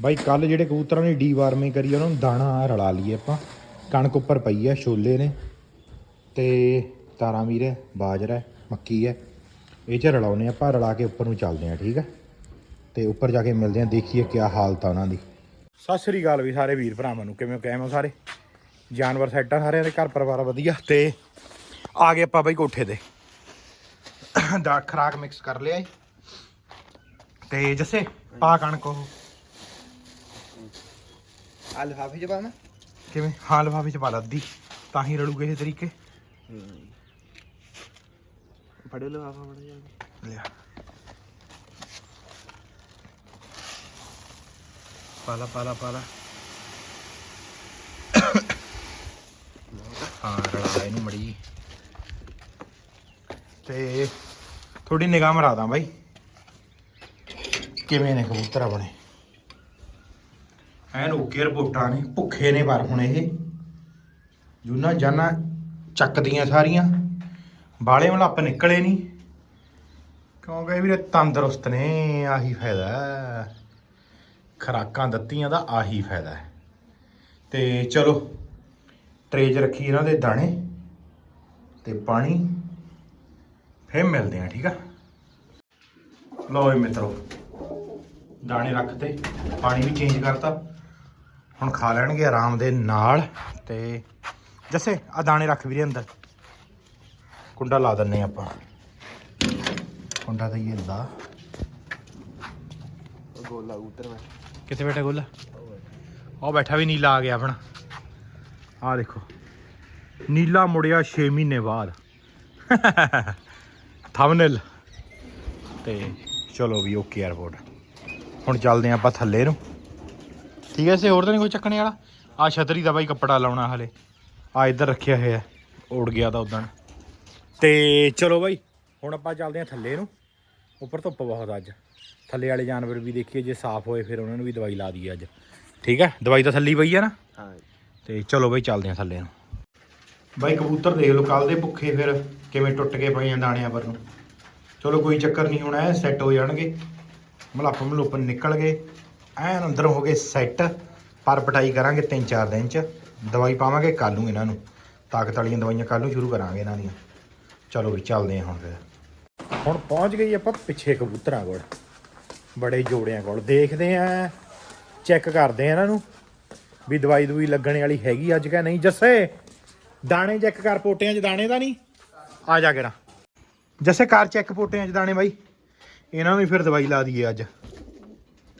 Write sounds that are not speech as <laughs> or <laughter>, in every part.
ਬਾਈ ਕੱਲ ਜਿਹੜੇ ਕਬੂਤਰਾਂ ਨੇ ਡੀਵਾਰਮਿੰਗ ਕਰੀ ਆ, ਉਹਨਾਂ ਨੂੰ ਦਾਣਾ ਰਲਾ ਲਈਏ ਆਪਾਂ। ਕਣਕ ਉੱਪਰ ਪਈ ਆ ਛੋਲੇ ਨੇ। ਤੇ ਤਾਰਾਂ ਵੀਰ ਹੈ ਬਾਜਰਾ ਹੈ ਮੱਕੀ ਹੈ। ਇਹ ਚ ਰਲਾਉਨੇ ਆਪਾਂ ਰਲਾ ਕੇ ਉੱਪਰ ਨੂੰ ਚੱਲਦੇ ਆ ਠੀਕ ਹੈ? ਤੇ ਉੱਪਰ ਜਾ ਕੇ ਮਿਲਦੇ ਆ ਦੇਖੀਏ ਕਿਆ ਹਾਲਤ ਆ ਉਹਨਾਂ ਦੀ। ਸਤਿ ਸ੍ਰੀ ਅਕਾਲ ਵੀ ਸਾਰੇ ਵੀਰ ਭਰਾਵਾਂ ਨੂੰ ਕਿਵੇਂ ਕਿਵੇਂ ਹੋ ਸਾਰੇ? ਜਾਨਵਰ ਸੈੱਟਾਂ ਸਾਰਿਆਂ ਦੇ ਘਰ ਪਰਿਵਾਰ ਵਧੀਆ। ਤੇ ਆ ਗਏ ਆਪਾਂ ਬਾਈ ਕੋਠੇ ਤੇ। ਦਾ ਖਰਾਕ ਮਿਕਸ ਕਰ ਲਿਆ ਈ। ਤੇ ਜੱਸੇ ਪਾ ਕਣਕ ਉਹ। ਆ ਲਿਫਾਫੇ ਚ ਪਾਣਾ ਕਿਵੇਂ? ਹਾਂ ਲਫਾਫੇ ਚ ਪਾ ਲਾ ਅੱਧੀ। ਤਾਂ ਹੀ ਰਲੂ ਕਿਸੇ ਤਰੀਕੇ। ਫੜੋ ਲਿਫਾਫਾ ਫੜ ਜਾ ਲਿਆ। ਪਾਲਾ ਪਾਲਾ ਪਾਲਾ ਹਾਂ ਰਲਾ ਇਹਨੂੰ ਮੜੀ। ਤੇ ਥੋੜੀ ਨਿਗਾਹ ਮਰਾ ਦਾਂ ਬਾਈ। ਕਿਵੇਂ ਨੇ ਕਬੂਤਰ ਆਪਣੇ? ਐਨ ਓਕੇ ਰਿਪੋਰਟਾਂ ਨੇ, ਭੁੱਖੇ ਨੇ ਪਰ ਹੁਣ ਇਹ। ਜੁਨਾ ਜਾਨਾ ਚੱਕਦੀਆਂ ਸਾਰੀਆਂ। ਬਾਲੇ ਮਲੱਪ ਨਿਕਲੇ ਨਹੀਂ ਕਿਉਂਕਿ ਵੀਰੇ, ਤੰਦਰੁਸਤ ਨੇ, ਆਹੀ ਫਾਇਦਾ ਹੈ। ਖੁਰਾਕਾਂ ਦਿੱਤੀਆਂ ਦਾ ਆਹੀ ਫਾਇਦਾ ਹੈ। ਤੇ ਚਲੋ, ਟਰੇਜ ਰੱਖੀ ਇਹਨਾਂ ਦੇ ਦਾਣੇ ਤੇ ਪਾਣੀ। ਫੇਰ ਮਿਲਦੇ ਆ ਠੀਕ ਆ? ਲਓ ਜੀ ਮਿੱਤਰੋ, ਦਾਣੇ ਰੱਖਤੇ ਪਾਣੀ ਵੀ ਚੇਂਜ ਕਰਤਾ। ਹੁਣ ਖਾ ਲੈਣਗੇ ਆਰਾਮ ਦੇ ਨਾਲ ਤੇ ਜੱਸੇ ਆ ਦਾਣੇ ਰੱਖ ਵੀਰੇ ਅੰਦਰ। ਕੁੰਡਾ ਲਾ ਦਿੰਨੇ ਆਪਾਂ। ਕੁੰਡਾ ਤਾਂ ਇਹ ਲਾ ਗੋਲਾ ਉਤਰ ਮੈਂ ਕਿੱਥੇ ਬੈਠਾ ਗੋਲਾ? ਉਹ ਬੈਠਾ ਵੀ ਨੀਲਾ ਆ ਗਿਆ ਆਪਣਾ। ਆ ਦੇਖੋ। ਨੀਲਾ ਮੁੜਿਆ 6 ਮਹੀਨੇ ਬਾਅਦ। ਥੰਬਨੇਲ ਤੇ ਚਲੋ ਵੀ ਓਕੇ 에어ਪੋਰਟ ਹੁਣ ਚੱਲਦੇ ਹਾਂ ਆਪਾਂ ਥੱਲੇ ਨੂੰ। ਠੀਕ ਹੈ ਸੇ ਹੋਰ ਤਾਂ ਨਹੀਂ ਕੋਈ ਚੱਕਣੇ ਵਾਲਾ? ਆ ਛਤਰੀ ਦਾ ਬਾਈ ਕੱਪੜਾ ਲਾਉਣਾ ਹਲੇ। ਆ ਇੱਧਰ ਰੱਖਿਆ ਹੋਇਆ ਉੜ ਗਿਆ ਤਾਂ ਉਦਣ ਤੇ ਚਲੋ ਬਾਈ ਹੁਣ ਆਪਾਂ ਚੱਲਦੇ ਹਾਂ ਥੱਲੇ ਨੂੰ। ਉੱਪਰ ਧੁੱਪ ਬਹੁਤ ਅੱਜ। ਥੱਲੇ ਵਾਲੇ ਜਾਨਵਰ ਵੀ ਦੇਖੀਏ ਜੇ ਸਾਫ਼ ਹੋਏ ਫਿਰ ਉਹਨਾਂ ਨੂੰ ਵੀ ਦਵਾਈ ਲਾ ਦਈਏ ਅੱਜ। ਠੀਕ ਹੈ ਦਵਾਈ ਤਾਂ ਥੱਲੀ ਪਈ ਆ ਨਾ? ਹਾਂ ਤੇ ਚਲੋ ਬਈ ਚੱਲਦੇ ਹਾਂ ਥੱਲੇ ਨੂੰ। ਬਾਈ ਕਬੂਤਰ ਦੇਖ ਲਓ ਕੱਲ ਦੇ ਭੁੱਖੇ ਫਿਰ ਕਿਵੇਂ ਟੁੱਟ ਕੇ ਪਏ ਆ ਦਾਣਿਆਂ ਪਰ ਨੂੰ। ਚਲੋ ਕੋਈ ਚੱਕਰ ਨਹੀਂ ਹੁਣ ਐ ਸੈੱਟ ਹੋ ਜਾਣਗੇ। ਮਲੱਪ ਮਲੁੱਪ ਨਿਕਲ ਗਏ। ਐਨ ਅੰਦਰ ਹੋ ਗਏ ਸੈੱਟ, ਪਰ ਪਟਾਈ ਕਰਾਂਗੇ 3-4 ਦਿਨ ਚ। ਦਵਾਈ ਪਾਵਾਂਗੇ ਕੱਲ ਨੂੰ ਇਹਨਾਂ ਨੂੰ। ਤਾਕਤ ਵਾਲੀਆਂ ਦਵਾਈਆਂ ਕੱਲ ਨੂੰ ਸ਼ੁਰੂ ਕਰਾਂਗੇ ਇਹਨਾਂ ਦੀਆਂ। ਚਲੋ ਵੀ ਚੱਲਦੇ ਹਾਂ ਹੁਣ ਫਿਰ। ਹੁਣ ਪਹੁੰਚ ਗਈ ਆਪਾਂ ਪਿੱਛੇ ਕਬੂਤਰਾਂ ਕੋਲ। ਬੜੇ ਜੋੜਿਆਂ ਕੋਲ। ਦੇਖਦੇ ਆਂ ਚੈੱਕ ਕਰਦੇ ਆਂ ਇਹਨਾਂ ਨੂੰ ਵੀ ਦਵਾਈ ਦਵਾਈ ਲੱਗਣ ਵਾਲੀ ਹੈਗੀ ਅੱਜ ਕਿ ਨਹੀਂ। ਜੱਸੇ, ਦਾਣੇ ਚੈੱਕ ਕਰ ਪੋਟਿਆਂ 'ਚ, ਦਾਣੇ ਦਾ ਨਹੀਂ? ਆ ਜਾ ਕੇਰਾ। ਜੱਸੇ, ਕਰ ਚੈੱਕ ਪੋਟਿਆਂ 'ਚ ਦਾਣੇ ਬਾਈ। ਇਹਨਾਂ ਨੂੰ ਫਿਰ ਦਵਾਈ ਲਾ ਦਈਏ ਅੱਜ।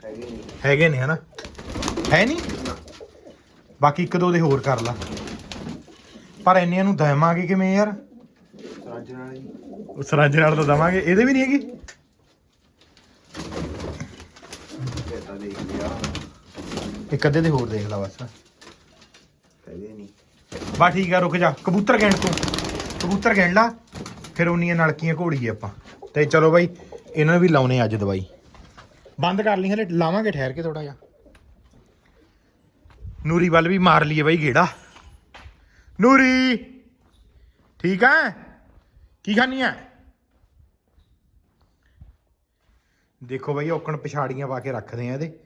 ਹੈਗੇ ਨਹੀਂ। ਹੈਗੇ ਨੇ ਹਨਾ? ਹੈ ਨਹੀਂ? ਬਾਕੀ ਇੱਕ ਦੋ ਦੇ ਹੋਰ ਕਰ ਲਾ। ਪਰ ਇੰਨਿਆਂ ਨੂੰ ਦੇਵਾਂਗੇ ਕਿਵੇਂ ਯਾਰ? ਸਰਾਂਜਣ ਵਾਲੀ ਉਹ ਸਰਾਂਜੇ ਨਾਲ ਤਾਂ ਦਵਾਂਗੇ। ਇਹਦੇ ਵੀ ਨਹੀਂ ਹੈਗੀ? ਕਿਤਾ ਦੇਖ ਲਿਆ। ਇੱਕ ਅੱਧੇ ਦੇ ਹੋਰ ਦੇਖ ਲਾ ਬਸ। ਹੈਗੇ ਨਹੀਂ। ਬਾ ਠੀਕ ਆ ਰੁਕ ਜਾ। ਕਬੂਤਰ ਗਿਣ ਤੂੰ। ਕਬੂਤਰ ਗਿਣ ਲਾ। ਫਿਰ ਉਨੀਆਂ ਨਲਕੀਆਂ ਘੋੜੀਏ ਆਪਾਂ। ਤੇ ਚਲੋ ਬਾਈ ਇਹਨਾਂ ਨੂੰ ਵੀ ਲਾਉਨੇ ਅੱਜ ਦਵਾਈ। ਬੰਦ ਕਰ ਲਈ, ਹਲੇ ਲਾਵਾਂਗੇ ਠਹਿਰ ਕੇ ਥੋੜਾ ਜਿਹਾ। ਨੂਰੀ ਵੱਲ ਵੀ ਮਾਰ ਲਈਏ ਬਾਈ ਗੇੜਾ। ਨੂਰੀ, ਠੀਕ ਹੈ ਕੀ ਖਾਣੀ ਹੈ ਦੇਖੋ ਬਾਈ, ਔਕਣ ਪਿਛਾੜੀਆਂ ਪਾ ਕੇ ਰੱਖਦੇ ਆ ਇਹਦੇ।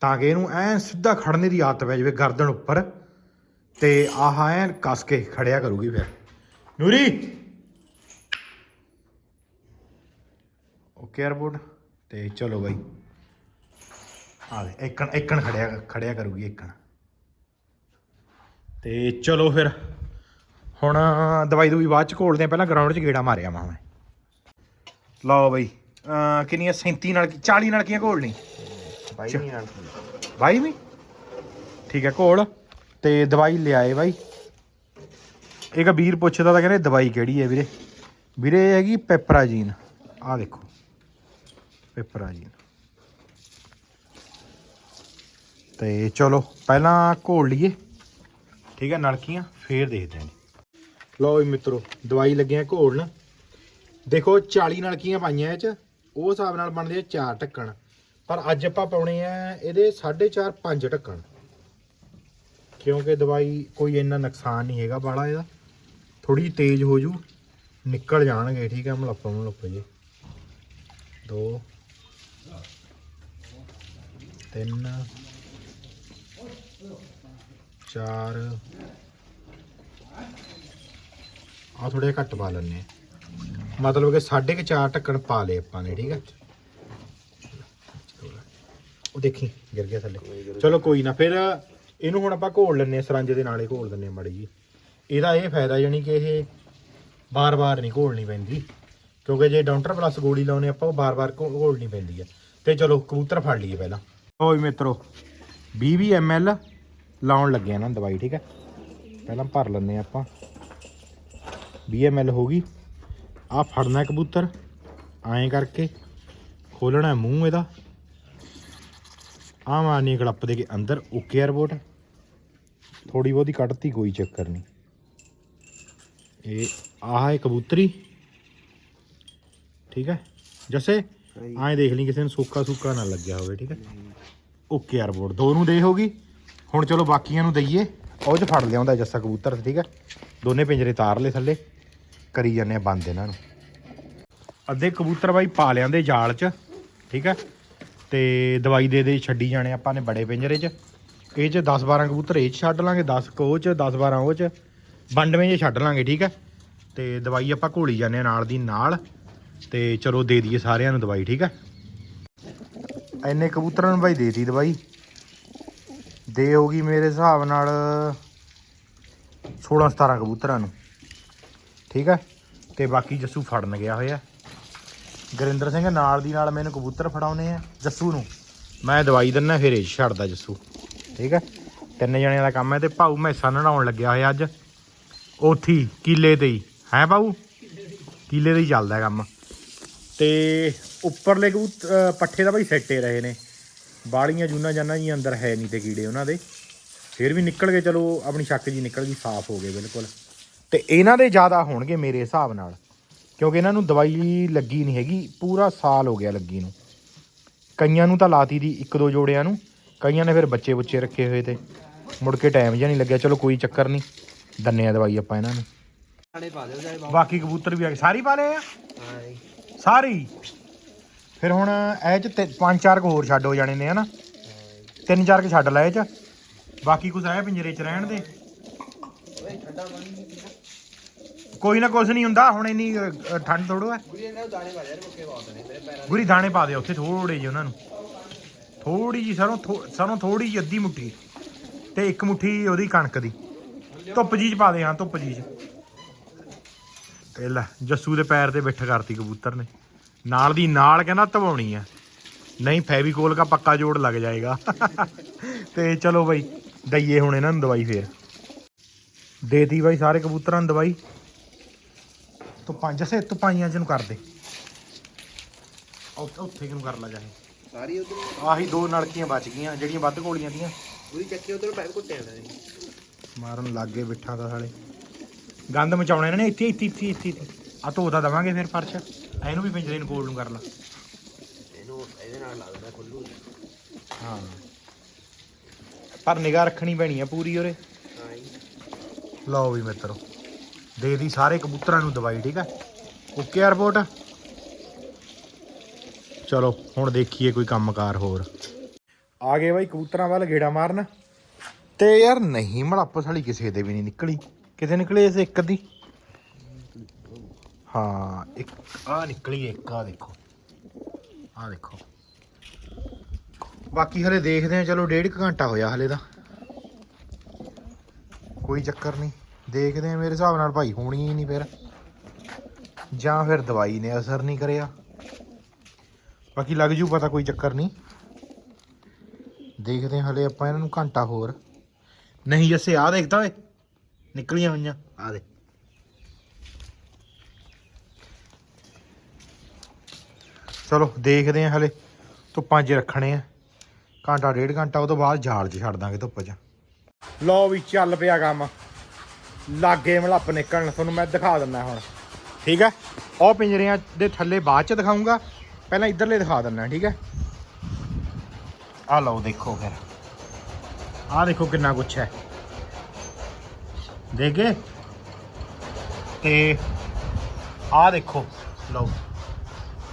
ਤਾਂ ਕਿ ਇਹਨੂੰ ਐਨ ਸਿੱਧਾ ਖੜਨੇ ਦੀ ਆਦਤ ਪੈ ਜਾਵੇ ਗਰਦਨ ਉੱਪਰ। ਤੇ ਆਹ ਐਨ ਕੱਸ ਕੇ ਖੜਿਆ ਕਰੂਗੀ ਫਿਰ। ਨੂਰੀ! ਓਕੇ 에어ਪੋਰਟ ਤੇ ਚਲੋ ਬਾਈ। ਆ ਦੇ ਇੱਕਣ ਇੱਕਣ ਖੜਿਆ ਖੜਿਆ ਕਰੂਗੀ ਇੱਕਣ। ਤੇ ਚਲੋ ਫਿਰ ਹੁਣ ਦਵਾਈ ਦੂਈ ਬਾਅਦ ਚ ਘੋਲਦੇ ਆ ਪਹਿਲਾਂ ਗਰਾਊਂਡ 'ਚ ਗੇੜਾ ਮਾਰਿਆ ਮਾਂ ਮੈਂ। ਲਓ ਬਾਈ ਕਿੰਨੀਆਂ 37 ਨਾਲ 40 ਨਾਲ ਕੀਆਂ ਘੋਲਣੀ? ਬਾਈ ਨਹੀਂ ਆਣ ਬਾਈ ਵੀ? ਠੀਕ ਹੈ ਘੋਲ। ਤੇ ਦਵਾਈ ਲਿਆਏ ਬਾਈ। ਇੱਕ ਵੀਰ ਪੁੱਛਦਾ ਤਾਂ ਕਹਿੰਦੇ ਦਵਾਈ ਕਿਹੜੀ ਹੈ ਵੀਰੇ? ਵੀਰੇ ਇਹ ਹੈਗੀ ਪੈਪਰਾਜੀਨ। ਆਹ ਦੇਖੋ। ਪੇਪਰ ਆ ਜੀ। ਤੇ ਚਲੋ, ਪਹਿਲਾਂ ਘੋਲ ਲਈਏ। ਠੀਕ ਹੈ ਨਲਕੀਆਂ, ਫੇਰ ਦੇਖਦੇ ਹਾਂ ਲਓ ਜੀ ਮਿੱਤਰੋ, ਦਵਾਈ ਲੱਗਿਆ ਘੋਲਣ। ਦੇਖੋ 40 ਨਲਕੀਆਂ ਪਾਈਆਂ ਇਹ ਚ, ਉਹ ਹਿਸਾਬ ਨਾਲ ਬਣਦੇ ਆ ਚਾਰ ਢੱਕਣ। ਪਰ ਅੱਜ ਆਪਾਂ ਪਾਉਣੇ ਆ ਇਹਦੇ 4.5 5 ਢੱਕਣ। ਕਿਉਂਕਿ ਦਵਾਈ ਕੋਈ ਇੰਨਾ ਨੁਕਸਾਨ ਨਹੀਂ ਹੈਗਾ ਬਾਲਾ ਇਹਦਾ। ਥੋੜੀ ਤੇਜ਼ ਹੋ ਜੂ, ਨਿਕਲ ਜਾਣਗੇ। ਠੀਕ ਹੈ ਮਲੱਪਾ ਮਲੱਪਾ ਜੀ। ਦੋ ਤਿੰਨ ਚਾਰ। ਆ ਥੋੜੇ ਘੱਟ ਪਾ ਲੈਣੇ ਮਤਲਬ ਕਿ ਸਾਢੇ ਕੁ ਚਾਰ ਢੱਕਣ ਪਾ ਲਏ ਆਪਾਂ ਨੇ ਠੀਕ ਹੈ ਉਹ ਦੇਖੀ ਗਿਰ ਗਿਆ ਥੱਲੇ। ਚਲੋ ਕੋਈ ਨਾ ਫਿਰ ਇਹਨੂੰ ਹੁਣ ਆਪਾਂ ਘੋਲ ਲੈਣੇ ਆ ਸਰੰਜ ਦੇ ਨਾਲੇ ਘੋਲ ਦਿੰਨੇ ਆ ਮਾੜੀ ਜੀ ਇਹਦਾ ਇਹ ਫਾਇਦਾ ਯਾਨੀ ਕਿ ਇਹ ਬਾਰ-ਬਾਰ ਨਹੀਂ ਘੋਲਣੀ ਪੈਂਦੀ। ਕਿਉਂਕਿ ਜੇ ਡਾਊਂਟਰ ਪਲੱਸ ਗੋਲੀ ਲਾਉਨੇ ਆਪਾਂ ਉਹ ਬਾਰ-ਬਾਰ ਘੋਲਣੀ ਪੈਂਦੀ ਹੈ ਤੇ ਚਲੋ ਕਬੂਤਰ ਫੜ ਲਈਏ ਪਹਿਲਾਂ। ਓਏ ਮਿੱਤਰੋ 20 20 ml ਲਾਉਣ ਲੱਗੇ ਆ ਨਾ ਦਵਾਈ, ਠੀਕ ਹੈ ਪਹਿਲਾਂ ਭਰ ਲੈਂਦੇ ਆ ਆਪਾਂ। 20 ml ਹੋ ਗਈ। ਆ ਫੜਨਾ ਕਬੂਤਰ। ਐਂ ਕਰਕੇ ਖੋਲਣਾ ਮੂੰਹ ਇਹਦਾ। ਆ ਮਾਰਨੀ ਗਲੱਪ ਦੇ ਕੇ ਅੰਦਰ ਓਕੇ 에ਅਰਪੋਰਟ ਥੋੜੀ ਬਹੁਤੀ ਕੱਢਤੀ, ਕੋਈ ਚੱਕਰ ਨਹੀਂ। ਇਹ ਆਹ ਹੈ ਕਬੂਤਰੀ। ਠੀਕ ਹੈ? ਜਸੇ? ਐਂ ਦੇਖ ਲਈ ਕਿਸੇ ਨੂੰ ਸੁੱਕਾ ਸੁੱਕਾ ਨਾ ਲੱਗਿਆ ਹੋਵੇ, ਠੀਕ ਹੈ? ਓਕੇ ਯਾਰ ਬੋਰਡ, ਦੋ ਨੂੰ ਦੇ ਹੋਗੀ ਹੁਣ ਚਲੋ ਬਾਕੀਆਂ ਨੂੰ ਦਈਏ। ਉਹ ਚ ਫੜ ਲਿਆਉਂਦਾ ਜੱਸਾ ਕਬੂਤਰ, ਠੀਕ ਹੈ? ਦੋਨੇ ਪਿੰਜਰੇ ਤਾਰ ਲੈ ਥੱਲੇ। ਕਰੀ ਜਾਂਦੇ ਆ ਬੰਦ ਇਹਨਾਂ ਨੂੰ। ਅੱਧੇ ਕਬੂਤਰ ਬਾਈ ਪਾ ਲਿਆਂਦੇ ਜਾਲ 'ਚ, ਠੀਕ ਹੈ? ਤੇ ਦਵਾਈ ਦੇ ਦੇ ਛੱਡੀ ਜਾਣੇ ਆਪਾਂ ਨੇ ਬੜੇ ਪਿੰਜਰੇ 'ਚ। ਇਹ 'ਚ 10 12 ਕਬੂਤਰ ਇਹ 'ਚ ਛੱਡ ਲਾਂਗੇ 10 ਕੋ 'ਚ 10 12 ਉਹ 'ਚ। ਵੰਡਵੇਂ 'ਚ ਛੱਡ ਲਾਂਗੇ, ਠੀਕ ਹੈ? ਤੇ ਦਵਾਈ ਆਪਾਂ ਘੋਲੀ ਜਾਂਦੇ ਆ ਨਾਲ ਦੀ ਨਾਲ। ਤੇ ਚਲੋ ਦੇ ਦਈਏ ਸਾਰਿਆਂ ਨੂੰ ਦਵਾਈ, ਠੀਕ ਹੈ ਐਨੇ ਕਬੂਤਰਾਂ ਨੂੰ ਬਾਈ ਦੇਤੀ ਦਵਾਈ। ਦੇ ਹੋਗੀ ਮੇਰੇ ਹਿਸਾਬ ਨਾਲ 16 17 ਕਬੂਤਰਾਂ ਨੂੰ। ਠੀਕ ਹੈ ਤੇ ਬਾਕੀ ਜੱਸੂ ਫੜਨ ਗਿਆ ਹੋਇਆ। ਗਰਿੰਦਰ ਸਿੰਘ ਨਾਲ ਦੀ ਨਾਲ ਮੈਨੂੰ ਕਬੂਤਰ ਫੜਾਉਨੇ ਆ, ਜੱਸੂ ਨੂੰ। ਮੈਂ ਦਵਾਈ ਦਿੰਨਾ ਫਿਰ ਇਹ ਛੱਡਦਾ ਜੱਸੂ। ਠੀਕ ਹੈ ਤਿੰਨ ਜਣਿਆਂ ਦਾ ਕੰਮ ਹੈ ਤੇ ਭਾਊ ਮੈਸਾਂ ਨੜਾਉਣ ਲੱਗਿਆ ਹੋਇਆ ਅੱਜ। ਉਥੀ ਕਿਲੇ ਤੇ ਹੀ। ਹੈ ਭਾਊ? ਕਿਲੇ ਤੇ ਹੀ ਚੱਲਦਾ ਕੰਮ। ਤੇ ਉੱਪਰਲੇ ਕਬੂਤ ਪੱਠੇ ਤਾਂ ਭਾਈ ਸੈੱਟੇ ਰਹੇ ਨੇ। ਬਾੜੀਆਂ ਜੂਨਾ ਜਾਨਾ ਜੀ ਅੰਦਰ ਹੈ ਨਹੀਂ ਤੇ ਕੀੜੇ ਉਹਨਾਂ ਦੇ। ਫਿਰ ਵੀ ਨਿਕਲ ਗਏ ਚਲੋ ਆਪਣੀ ਸ਼ੱਕ ਜੀ ਨਿਕਲ ਗਈ ਸਾਫ਼ ਹੋ ਗਏ ਬਿਲਕੁਲ। ਤੇ ਇਹਨਾਂ ਦੇ ਜ਼ਿਆਦਾ ਹੋਣਗੇ ਮੇਰੇ ਹਿਸਾਬ ਨਾਲ ਕਿਉਂਕਿ ਇਹਨਾਂ ਨੂੰ ਦਵਾਈ ਲੱਗੀ ਨਹੀਂ ਹੈਗੀ ਪੂਰਾ ਸਾਲ ਹੋ ਗਿਆ ਲੱਗੀ ਨੂੰ। ਕਈਆਂ ਨੂੰ ਤਾਂ ਲਾਤੀ ਦੀ ਇੱਕ ਦੋ ਜੋੜਿਆਂ ਨੂੰ ਕਈਆਂ ਨੇ ਫਿਰ ਬੱਚੇ ਬੁੱਚੇ ਰੱਖੇ ਹੋਏ ਤੇ। ਮੁੜ ਕੇ ਟਾਈਮ ਜਿਹਾ ਨਹੀਂ ਲੱਗਿਆ ਚਲੋ ਕੋਈ ਚੱਕਰ ਨਹੀਂ ਦੰਨੇ ਆ ਦਵਾਈ ਆਪਾਂ ਇਹਨਾਂ ਨੂੰ। ਬਾਕੀ ਕਬੂਤਰ ਵੀ ਆ ਗਏ ਸਾਰੀ ਪਾ ਲਏ ਆ? ਹਾਂ ਸਾਰੀ। ਫਿਰ ਹੁਣ ਇਹ ਚ ਤਿੰਨ- ਪੰਜ ਚਾਰ ਕੁ ਹੋਰ ਛੱਡ ਹੋ ਜਾਣੇ ਨੇ ਹਨਾ? ਤਿੰਨ ਚਾਰ ਕੁ ਛੱਡ ਲੈ ਇਹ ਚ। ਬਾਕੀ ਕੁਛ ਆਇਆ ਪਿੰਜਰੇ ਚ ਰਹਿਣ ਦੇ। ਕੋਈ ਨਾ ਕੁਛ ਨਹੀਂ ਹੁੰਦਾ ਹੁਣ ਇੰਨੀ ਅ, ਅ, ਠੰਡ ਥੋੜੋ ਹੈ ਗੁਰੀ ਦਾਣੇ ਪਾ ਦੇ ਉੱਥੇ ਥੋੜੇ ਜਿਹੇ ਉਹਨਾਂ ਨੂੰ। ਥੋੜੀ ਜੀ ਸਰੋਂ ਥੋ- ਸਰੋਂ ਥੋੜੀ ਜਿਹੀ ਅੱਧੀ ਮੁੱਠੀ। ਤੇ ਇੱਕ ਮੁੱਠੀ ਉਹਦੀ ਕਣਕ ਦੀ। ਧੁੱਪ ਜੀ ਚ ਪਾ ਦੇ ਹਾਂ ਧੁੱਪ ਜੀ ਚ। ਤੇ ਲੈ ਜੱਸੂ ਦੇ ਪੈਰ ਤੇ ਬਿੱਠ ਕਰਤੀ ਕਬੂਤਰ ਨੇ। ਨਾਲ ਦੀ ਨਾਲ ਕਹਿੰਦਾ ਧਵਾਉਣੀ ਆ। ਨਹੀਂ ਫੈਵੀਕੋਲ ਦਾ ਪੱਕਾ ਜੋੜ ਲੱਗ ਜਾਏਗਾ। <laughs> ਤੇ ਚਲੋ ਬਾਈ ਦਈਏ ਹੁਣ ਇਹਨਾਂ ਨੂੰ ਦਵਾਈ ਫੇਰ। ਦੇਤੀ ਬਾਈ ਸਾਰੇ ਕਬੂਤਰਾਂ ਨੂੰ ਦਵਾਈ। ਤੂੰ ਪੰਜ ਸੇ ਤੂੰ ਪਾਈਆਂ ਚ ਨੂੰ ਕਰ ਦੇ। ਉੱਥੇ ਉੱਥੇ ਕਿਨੂੰ ਕਰ ਲਾ ਜਾਏ ਸਾਰੀ ਉਧਰ ਆਹੀ ਦੋ ਨਲਕੀਆਂ ਬਚ ਗਈਆਂ ਜਿਹੜੀਆਂ ਵੱਧ ਗੋਲੀਆਂ ਦੀਆਂ। ਗੁਰੀ ਚੱਕੇ ਉਧਰ ਪੈਪ ਕੁੱਟੇ ਆਉਂਦੇ ਨੇ ਮਾਰਨ ਲੱਗ ਗਏ ਬਿੱਠਾਂ ਦਾ ਸਾਲੇ। ਗੰਦ ਮਚਾਉਣਾ ਇਹਨਾਂ ਨੇ ਇੱਥੇ ਇੱਥੇ ਇੱਥੇ ਇੱਥੇ। ਆ ਧੋਦਾ ਦਵਾਂਗੇ ਫਿਰ ਫਰਸ਼। ਆ ਇਹਨੂੰ ਵੀ ਪਿੰਜਰੇ ਨੂੰ ਕੋਲ ਨੂੰ ਕਰ ਲਾ। ਇਹਨੂੰ ਇਹਦੇ ਨਾਲ ਲਾ ਦਿੰਦਾ ਖੁੱਲੂ ਹਾਂ। ਪਰ ਨਿਗਾਹ ਰੱਖਣੀ ਪੈਣੀ ਆ ਪੂਰੀ ਉਰੇ। ਲਓ ਵੀ ਮਿੱਤਰੋ ਦੇ ਦੀ ਸਾਰੇ ਕਬੂਤਰਾਂ ਨੂੰ ਦਵਾਈ ਠੀਕ ਆ? ਓਕੇ 에ਅਰਪੋਰਟ ਚਲੋ ਹੁਣ ਦੇਖੀਏ ਕੋਈ ਕੰਮਕਾਰ ਹੋਰ। ਆ ਗਏ ਬਾਈ ਕਬੂਤਰਾਂ ਵੱਲ ਗੇੜਾ ਮਾਰਨ। ਤੇ ਯਾਰ ਨਹੀਂ ਮੜਾਪਸ ਵਾਲੀ ਕਿਸੇ ਦੇ ਵੀ ਨਹੀਂ ਨਿਕਲੀ। ਕਿਤੇ ਨਿਕਲੇ ਇਸ ਇੱਕ ਦੀ ਹਾਂ, ਇੱਕ। ਆ ਨਿਕਲੀ ਇੱਕ, ਆ ਦੇਖੋ। ਆ ਦੇਖੋ। ਬਾਕੀ ਹਲੇ ਦੇਖਦੇ ਆ ਚਲੋ ਡੇਢ ਕੁ ਘੰਟਾ ਹੋਇਆ ਹਲੇ ਦਾ ਕੋਈ ਚੱਕਰ ਨਹੀਂ, ਦੇਖਦੇ ਆ ਮੇਰੇ ਹਿਸਾਬ ਨਾਲ ਭਾਈ ਹੋਣੀ ਹੀ ਨਹੀਂ ਫਿਰ। ਜਾਂ ਫਿਰ ਦਵਾਈ ਨੇ ਅਸਰ ਨਹੀਂ ਕਰਿਆ। ਬਾਕੀ ਲੱਗ ਜੂ ਪਤਾ, ਕੋਈ ਚੱਕਰ ਨਹੀਂ। ਦੇਖਦੇ ਆ ਹਲੇ ਆਪਾਂ ਇਹਨਾਂ ਨੂੰ ਘੰਟਾ ਹੋਰ। ਨਹੀਂ ਜੱਸੇ ਆ ਦੇਖਦਾ ਓਏ। ਨਿਕਲੀਆਂ ਹੋਈਆਂ। ਆ ਦੇ। ਚਲੋ, ਦੇਖਦੇ ਆ ਹਲੇ। ਧੁੱਪਾਂ 'ਚ ਰੱਖਣੇ ਆ। ਘੰਟਾ, ਡੇਢ ਘੰਟਾ, ਉਹ ਤੋਂ ਬਾਅਦ ਜਾਲ 'ਚ ਛੱਡ ਦਾਂਗੇ ਧੁੱਪ 'ਚ। ਲਓ ਵੀ ਚੱਲ ਪਿਆ ਕੰਮ। ਲਾਗੇ ਮਲੱਪ ਨਿਕਲਣ, ਤੁਹਾਨੂੰ ਮੈਂ ਦਿਖਾ ਦਿੰਦਾ ਹੁਣ। ਠੀਕ ਹੈ? ਉਹ ਪਿੰਜਰਿਆਂ ਦੇ ਥੱਲੇ ਬਾਅਦ 'ਚ ਦਿਖਾਉਂਗਾ ਪਹਿਲਾਂ ਇਧਰਲੇ ਦਿਖਾ ਦਿੰਦਾ, ਠੀਕ ਹੈ? ਆ ਲਓ, ਦੇਖੋ ਫਿਰ। ਆ ਦੇਖੋ ਕਿੰਨਾ ਕੁਛ ਹੈ। ਦੇਗੇ ਤੇ ਆਹ ਦੇਖੋ, ਲਓ,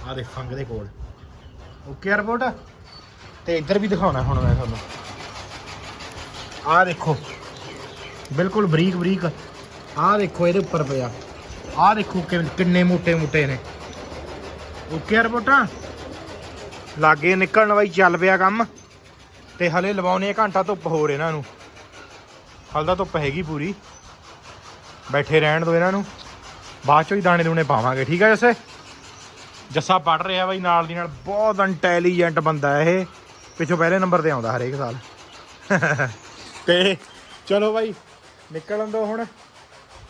ਆਹ ਦੇਖ ਫੰਗ ਦੇ ਕੋਲ। ਓਕੇ ਰਿਪੋਰਟ ਤੇ ਇੱਧਰ ਵੀ ਦਿਖਾਉਣਾ ਹੁਣ ਮੈਂ ਤੁਹਾਨੂੰ। ਆਹ ਦੇਖੋ, ਬਿਲਕੁਲ ਬਰੀਕ ਬਰੀਕ, ਆਹ ਦੇਖੋ ਇਹਦੇ ਉੱਪਰ ਪਿਆ। ਆਹ ਦੇਖੋ ਕਿੰਨੇ ਮੋਟੇ ਮੋਟੇ ਨੇ। ਓਕੇ ਰਿਪੋਰਟਾਂ ਲਾਗੇ ਨਿਕਲਣ ਵਾਈ ਚੱਲ ਪਿਆ ਕੰਮ। ਤੇ ਹਲੇ ਲਵਾਉਣੇ ਘੰਟਾ ਧੁੱਪ ਹੋਰ ਇਹਨਾਂ ਨੂੰ। ਹਲ ਦਾ ਧੁੱਪ ਹੈਗੀ ਪੂਰੀ। ਬੈਠੇ ਰਹਿਣ ਦੋ ਇਹਨਾਂ ਨੂੰ। ਬਾਅਦ ਚੋਂ ਹੀ ਦਾਣੇ ਦੂਣੇ ਪਾਵਾਂਗੇ, ਠੀਕ ਹੈ ਜੱਸੇ? ਜੱਸਾ ਪੜ ਰਿਹਾ ਬਾਈ ਨਾਲ ਦੀ ਨਾਲ, ਬਹੁਤ ਇੰਟੈਲੀਜੈਂਟ ਬੰਦਾ ਹੈ ਇਹ। ਪਿੱਛੋਂ ਪਹਿਲੇ ਨੰਬਰ ਤੇ ਆਉਂਦਾ ਹਰੇਕ ਸਾਲ। <laughs> ਤੇ ਚਲੋ ਬਾਈ, ਨਿਕਲਣ ਦੋ ਹੁਣ।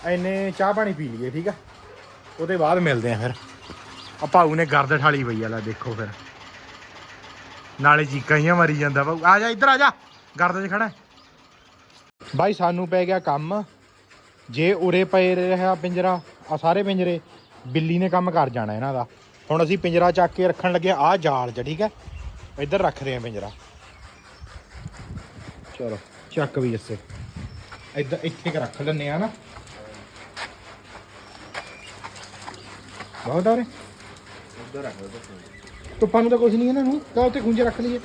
ਐਨੇ ਚਾਹ ਪਾਣੀ ਪੀ ਲਈਏ, ਠੀਕ ਆ? ਉਹਦੇ ਬਾਅਦ ਮਿਲਦੇ ਆ ਫਿਰ। ਆ ਭਾਊ ਨੇ ਗਰਦ ਠਾਲੀ ਪਈ ਆ ਲੈ ਦੇਖੋ ਫਿਰ। ਨਾਲੇ ਚੀਕਾਂ ਹੀ ਮਾਰੀ ਜਾਂਦਾ ਭਾਊ। ਆ ਜਾ, ਇੱਧਰ ਆ ਜਾ। ਗਰਦ 'ਚ ਖੜਾ। ਬਾਈ, ਸਾਨੂੰ ਪੈ ਗਿਆ ਕੰਮ। ਜੇ ਉਰੇ ਪਏ ਰਿਹਾ ਪਿੰਜਰਾ ਆ ਸਾਰੇ ਪਿੰਜਰੇ, ਬਿੱਲੀ ਨੇ ਕੰਮ ਕਰ ਜਾਣਾ ਇਹਨਾਂ ਦਾ। ਹੁਣ ਅਸੀਂ ਪਿੰਜਰਾ ਚੱਕ ਕੇ ਰੱਖਣ ਲੱਗੇ ਆ ਜਾਲ 'ਚ ਠੀਕ ਹੈ? ਇੱਧਰ ਰੱਖ ਰਹੇ ਆ ਪਿੰਜਰਾ। ਚਲੋ, ਚੱਕ ਵੀ ਜੱਸੇ ਇੱਧਰ, ਇੱਥੇ ਕੁ ਰੱਖ ਲੈਨੇ ਆ ਨਾ। ਬਹੁਤ ਆ ਰੇ ਉੱਧਰ ਰੱਖ ਦੋ ਧੁੱਪਾਂ ਨੂੰ ਤਾਂ ਕੁਝ ਨਹੀਂ ਇਹਨਾਂ ਨੂੰ। ਕਾ ਉੱਤੇ ਖੁੰਝੇ ਰੱਖ ਲਈਏ।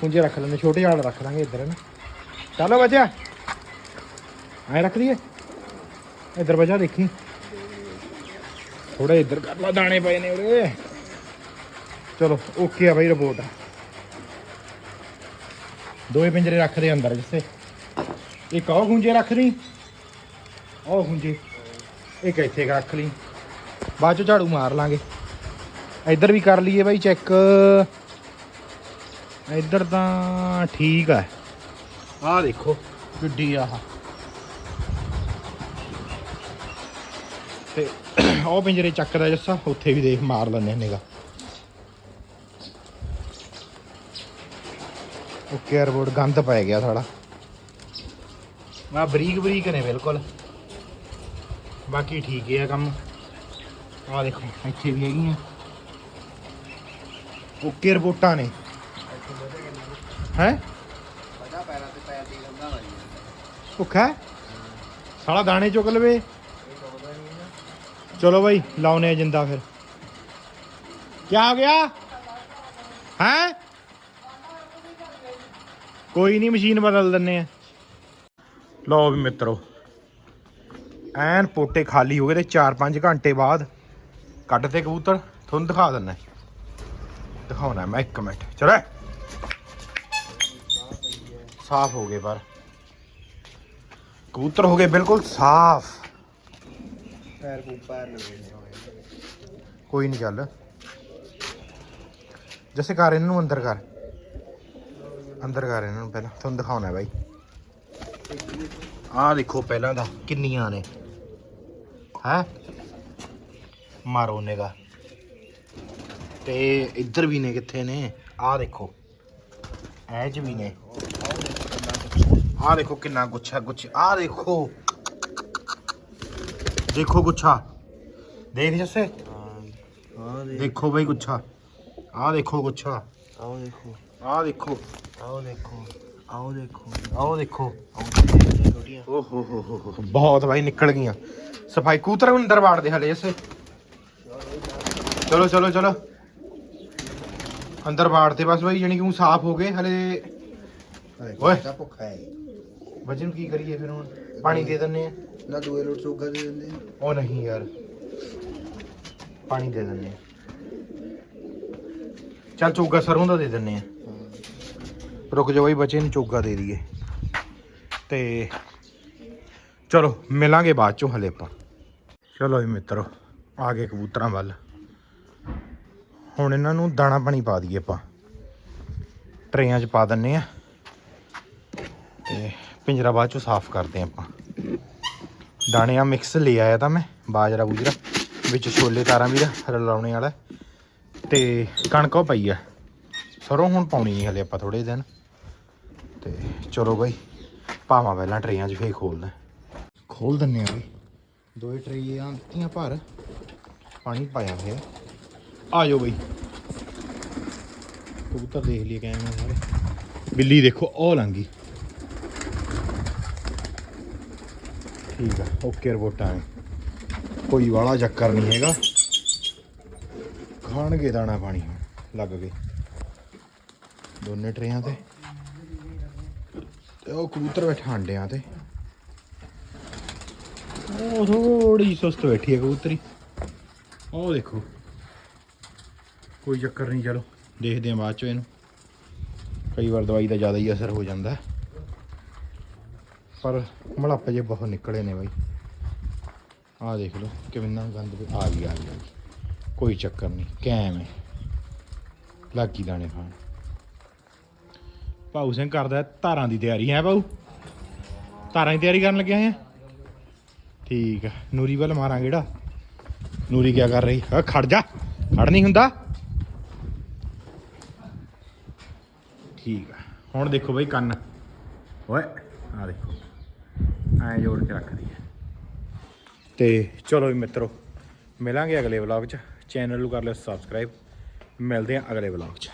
ਖੁੰਝੇ ਰੱਖ ਲੈਣੇ ਛੋਟੇ ਜਾਲ ਰੱਖ ਲਾਂਗੇ ਇੱਧਰ ਨਾ। ਚਲੋ ਬੱਚਾ ਐ ਰੱਖ ਲਈਏ ਇੱਧਰ ਬੱਚਾ ਦੇਖੀ। ਥੋੜੇ ਇੱਧਰ ਕਰ ਲਾ, ਦਾਣੇ ਪਏ ਨੇ ਉਰੇ। ਚਲੋ ਓਕੇ ਆ ਬਾਈ ਰਿਪੋਰਟ ਦੋਵੇਂ ਪਿੰਜਰੇ ਰੱਖ ਦੇ ਅੰਦਰ ਜਿੱਥੇ। ਇੱਕ ਉਹ ਖੁੰਝੇ ਰੱਖ ਲਈ। ਉਹ ਖੁੰਝੇ। ਇੱਕ ਇੱਥੇ ਰੱਖ ਲਈ। ਬਾਅਦ ਚ ਝਾੜੂ ਮਾਰ ਲਾਂਗੇ। ਇੱਧਰ ਵੀ ਕਰ ਲਈਏ ਬਾਈ ਚੈੱਕ ਇੱਧਰ ਤਾਂ ਠੀਕ ਆ। ਆਹ ਦੇਖੋ, ਕਿੱਡੀ ਆਹ ਤੇ ਉਹ ਪਿੰਜਰੇ ਚੱਕਦਾ ਜੱਸਾ ਉੱਥੇ ਵੀ ਦੇਖ ਮਾਰ ਲੈਣੇ ਨਿਗਾ ਓਕੇ 에어ਬੋਰਡ ਗੰਦ ਪੈ ਗਿਆ ਸਾਡਾ ਆ ਬਰੀਕ ਬਰੀਕ ਨੇ ਬਿਲਕੁਲ। ਬਾਕੀ ਠੀਕ ਹੀ ਆ ਕੰਮ। ਆ ਦੇਖੋ ਇੱਥੇ ਵੀ ਹੈਗੀਆਂ। ਓਕੇ ਰਿਪੋਰਟਾਂ ਨੇ। ਹੈ? ਪਤਾ ਪੈਰਾਂ ਤੇ ਪੈਰ ਦੀ ਗੰਦਾ ਮਾਰੀ ਭੁੱਖਾ? ਸਾਲਾ ਦਾਣੇ ਚੁੱਕ ਲਵੇ। ਨਾ ਚਲੋ ਬਾਈ ਲਾਉਨੇ ਆ ਜਿੰਦਾ ਫਿਰ ਕੀ ਹੋ ਗਿਆ ਹੈ ਕੋਈ ਨਹੀਂ ਮਸ਼ੀਨ ਬਦਲ ਦਿੰਨੇ ਆ ਲਓ ਵੀ ਮਿੱਤਰੋ ਐਨ ਪੋਟੇ ਖਾਲੀ ਹੋ ਗਏ ਤੇ 4-5 ਘੰਟੇ ਬਾਅਦ ਕੱਢ ਤੇ ਕਬੂਤਰ ਤੁਹਾਨੂੰ ਦਿਖਾ ਦਿੰਨਾ ਦਿਖਾਉਣਾ ਮੈਂ ਇੱਕ ਮਿੰਟ ਚਲੇ ਸਾਫ਼ ਹੋ ਗਏ ਪਰ ਕਬੂਤਰ ਹੋ ਗਏ ਬਿਲਕੁਲ ਸਾਫ਼ ਪੈਰ ਪੂ ਪੈਰ ਲਵੇ ਕੋਈ ਨਹੀਂ ਚੱਲ ਜੈਸੇ ਕਰ, ਇਹਨਾਂ ਨੂੰ ਅੰਦਰ ਕਰ। ਅੰਦਰ ਕਰ ਇਹਨਾਂ ਨੂੰ ਪਹਿਲਾਂ। ਤੁਹਾਨੂੰ ਦਿਖਾਉਣਾ ਬਾਈ। ਆਹ ਦੇਖੋ ਪਹਿਲਾਂ ਦਾ, ਕਿੰਨੀਆਂ ਨੇ। ਹੈ? ਮਾਰੋ ਨੇਗਾ ਤੇ ਇੱਧਰ ਵੀ ਨੇ ਕਿੱਥੇ ਨੇ? ਆਹ ਦੇਖੋ। ਐ ਚ ਵੀ ਨੇ। ਆਹ ਦੇਖੋ ਕਿੰਨਾ ਗੁੱਛਾ ਗੁੱਛ ਆਹ ਦੇਖੋ। ਦੇਖੋ ਗੁੱਛਾ। ਦੇਖ ਜੱਸੇ? ਹਾਂ ਦੇਖੋ। ਬਈ ਗੁੱਛਾ। ਆਹ ਦੇਖੋ ਗੁੱਛਾ। ਆਓ ਦੇਖੋ। ਆਹ ਦੇਖੋ। ਆਓ ਦੇਖੋ। ਆਓ ਦੇਖੋ। ਆਹ ਦੇਖੋ। ਆਓ ਦੇਖੋ। ਓਹ ਹੋ ਹੋ ਬਹੁਤ ਬਾਈ ਨਿਕਲ ਗਈਆਂ। ਸਫ਼ਾਈ ਕੂਤਰ ਨੂੰ ਅੰਦਰ ਵਾੜਦੇ ਹਲੇ ਇਸੇ ਚਲੋ ਚਲੋ ਚਲੋ। ਅੰਦਰ ਵਾੜਦੇ ਬਸ ਬਾਈ ਜਾਨੀ ਕਿ ਉਹ ਸਾਫ਼ ਹੋ ਗਏ ਹਲੇ। ਓਏ। ਤਾਂ ਭੁੱਖਾ ਹੈ। ਵਜਨ ਕੀ ਕਰੀਏ ਫਿਰ ਹੁਣ? ਪਾਣੀ ਦੇ ਦਿੰਨੇ ਆ? ਨਾ ਦੂਏ ਲੋਟ ਚੋਗਾ ਦੇ ਦਿੰਦੇ ਆ। ਉਹ ਨਹੀਂ ਯਾਰ। ਪਾਣੀ ਦੇ ਦਿੰਨੇ ਆ। ਚੱਲ ਚੋਗਾ ਸਰੋਂ ਦਾ ਦੇ ਦਿੰਨੇ ਆ। ਰੁਕ ਜਾਓ ਬਈ ਬੱਚੇ ਨੂੰ ਚੋਗਾ ਦੇ ਦਈਏ। ਤੇ ਚਲੋ ਮਿਲਾਂਗੇ ਬਾਅਦ ਚੋਂ ਹਲੇ ਆਪਾਂ। ਚਲੋ ਜੀ ਮਿੱਤਰੋ ਆ ਗਏ ਕਬੂਤਰਾਂ ਵੱਲ। ਹੁਣ ਇਹਨਾਂ ਨੂੰ ਦਾਣਾ ਪਾਣੀ ਪਾ ਦਈਏ ਆਪਾਂ। ਟਰੇਆਂ 'ਚ ਪਾ ਦਿੰਨੇ ਆ। ਪਿੰਜਰਾ ਬਾਅਦ ਚੋਂ ਸਾਫ਼ ਕਰਦੇ ਆ ਆਪਾਂ। ਦਾਣੇ ਆ ਮਿਕਸ ਲੈ ਆਇਆ ਤਾਂ ਮੈਂ, ਬਾਜਰਾ ਬੂਜਰਾ, ਵਿੱਚ ਛੋਲੇ ਤਾਰਾਂ ਵੀ ਰਲਾਉਣੇ ਵਾਲਾ ਤੇ ਕਣਕ ਉਹ ਪਈ ਆ। ਸਰੋਂ ਹੁਣ ਪਾਉਣੀ ਨਹੀਂ ਹਲੇ ਆਪਾਂ ਥੋੜੇ ਦਿਨ। ਤੇ ਚਲੋ ਬਾਈ ਪਾਵਾਂ ਪਹਿਲਾਂ ਟਰੇਆਂ 'ਚ ਫੇਰ ਖੋਲਦਾ ਖੋਲ ਦਿੰਨੇ ਆ ਬਈ। ਦੋਏ ਟਰੇਆਂ ਦਿੱਤੀਆਂ ਭਰ। ਪਾਣੀ ਪਾਇਆ ਹੋਇਆ। ਆ ਜਾਓ ਬਈ। ਕਬੂਤਰ ਦੇਖ ਲਈਏ ਕੈਮਰੇ ਸਾਰੇ ਬਿੱਲੀ ਦੇਖੋ, ਉਹ ਲੰਗੀ ਠੀਕ ਆ ਓਕੇ ਰਿਪੋਰਟਾਂ ਨੇ ਕੋਈ ਵਾਲਾ ਚੱਕਰ ਨਹੀਂ ਹੈਗਾ। ਖਾਣਗੇ ਦਾਣਾ ਪਾਣੀ ਹੁਣ, ਲੱਗ ਗਏ। ਦੋਨੇ ਟਰੇਆਂ ਤੇ। ਤੇ ਉਹ ਕਬੂਤਰ ਬੈਠਾ ਆਂਡਿਆਂ ਤੇ। ਉਹ ਥੋੜੀ ਸੁਸਤ ਬੈਠੀ ਹੈ ਕਬੂਤਰੀ। ਉਹ ਦੇਖੋ। ਕੋਈ ਚੱਕਰ ਨਹੀਂ, ਚਲੋ। ਦੇਖਦੇ ਹਾਂ ਬਾਅਦ ਚ ਇਹਨੂੰ। ਕਈ ਵਾਰ ਦਵਾਈ ਦਾ ਜ਼ਿਆਦਾ ਹੀ ਅਸਰ ਹੋ ਜਾਂਦਾ। ਹੈ। ਪਰ ਮਲੱਪ ਜੇ ਬਹੁਤ ਨਿਕਲੇ ਨੇ ਬਾਈ। ਆਹ ਦੇਖ ਲਓ ਕਿੰਨਾ ਗੰਦ ਆ ਗਈ ਆ ਗਈ ਆ ਗਈ। ਕੋਈ ਚੱਕਰ ਨਹੀਂ, ਕੈਮ ਹੈ। ਲਾਗੀ ਦਾਣੇ ਖਾਣ। ਭਾਊ ਸਿੰਘ ਕਰਦਾ ਧਾਰਾਂ ਦੀ ਤਿਆਰੀ, ਹੈ ਭਾਊ? ਧਾਰਾਂ ਦੀ ਤਿਆਰੀ ਕਰਨ ਲੱਗਿਆ ਹੈ ਠੀਕ ਆ, ਨੂਰੀ ਵੱਲ ਮਾਰਾਂ ਕਿਹੜਾ ਨੂਰੀ ਕੀ ਕਰ ਰਹੀ? ਆ ਖੜ ਜਾ, ਖੜ ਨਹੀਂ ਹੁੰਦਾ। ਠੀਕ ਆ, ਹੁਣ ਦੇਖੋ ਬਈ ਕੰਨ। ਓਏ ਆ ਦੇਖੋ। ਐ ਜੋੜ ਕੇ ਰੱਖਦੀ ਹੈ ਤੇ ਚਲੋ ਵੀ ਮਿੱਤਰੋ, ਮਿਲਾਂਗੇ ਅਗਲੇ ਵਲੌਗ 'ਚ। ਚੈਨਲ ਨੂੰ ਕਰ ਲਿਓ ਸਬਸਕ੍ਰਾਈਬ ਮਿਲਦੇ ਹਾਂ ਅਗਲੇ ਵਲੌਗ 'ਚ।